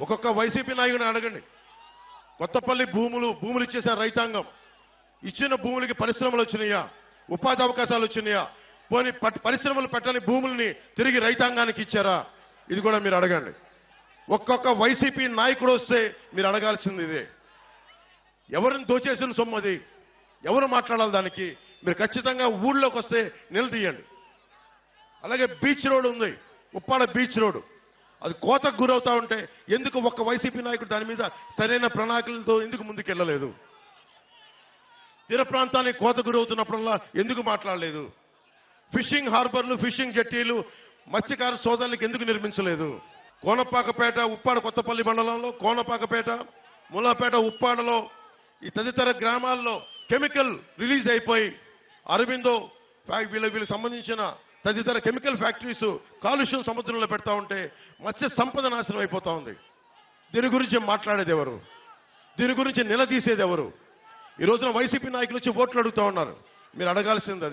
ఒక్కొక్క వైసీపీ నాయకుని అడగండి. కొత్తపల్లి భూములు భూములు ఇచ్చేశారు రైతాంగం. ఇచ్చిన భూములకి పరిశ్రమలు వచ్చినాయా? ఉపాధి అవకాశాలు వచ్చినాయా? పోనీ పట్- పరిశ్రమలు పెట్టని భూముల్ని తిరిగి రైతాంగానికి ఇచ్చారా? ఇది కూడా మీరు అడగండి. ఒక్కొక్క వైసీపీ నాయకుడు వస్తే మీరు అడగాల్సింది ఇదే. ఎవరిని దోచేసిన సొమ్ము అది? ఎవరు మాట్లాడాలి దానికి? మీరు ఖచ్చితంగా ఊళ్ళోకి వస్తే నిలదీయండి. అలాగే బీచ్ రోడ్ ఉంది. Uppada beach road. అది కోతకు గురవుతా ఉంటే ఎందుకు ఒక్క వైసీపీ నాయకుడు దాని మీద సరైన ప్రణాళికలతో ఎందుకు ముందుకెళ్ళలేదు? తీర ప్రాంతానికి కోత గురవుతున్నప్పుడల్లా ఎందుకు మాట్లాడలేదు? ఫిషింగ్ హార్బర్లు ఫిషింగ్ జట్టీలు మత్స్యకార సోదరులకు ఎందుకు నిర్మించలేదు? కోనపాకపేట ఉప్పాడ కొత్తపల్లి మండలంలో కోనపాకపేట ములాపేట ఉప్పాడలో ఈ తదితర గ్రామాల్లో కెమికల్ రిలీజ్ అయిపోయి అరవిందో వీళ్ళ వీళ్ళకి సంబంధించిన తదితర కెమికల్ ఫ్యాక్టరీస్ కాలుష్యం సముద్రంలో పెడతా ఉంటే మత్స్య సంపద నాశనం అయిపోతా ఉంది. దీని గురించి మాట్లాడేది ఎవరు? దీని గురించి నిలదీసేది ఎవరు? ఈ రోజున వైసీపీ నాయకులు వచ్చి ఓట్లు అడుగుతా ఉన్నారు. మీరు అడగాల్సింది అది.